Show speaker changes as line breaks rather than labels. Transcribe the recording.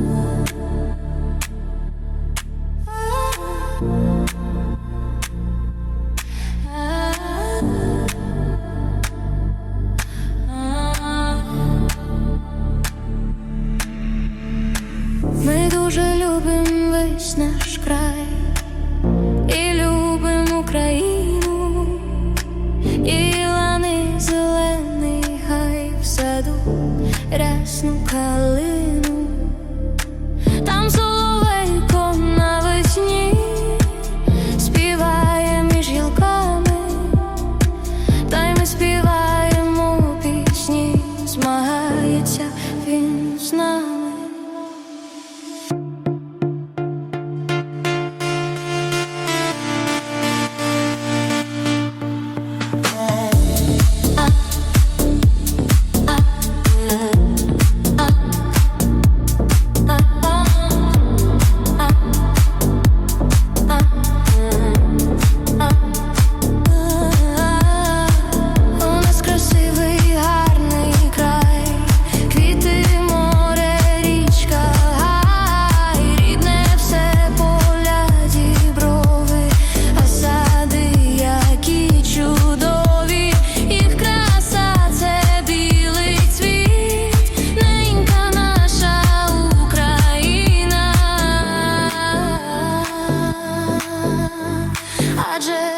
Ми дуже любим весь наш край і любим Україну, і лани гай в саду, рясну калину, magic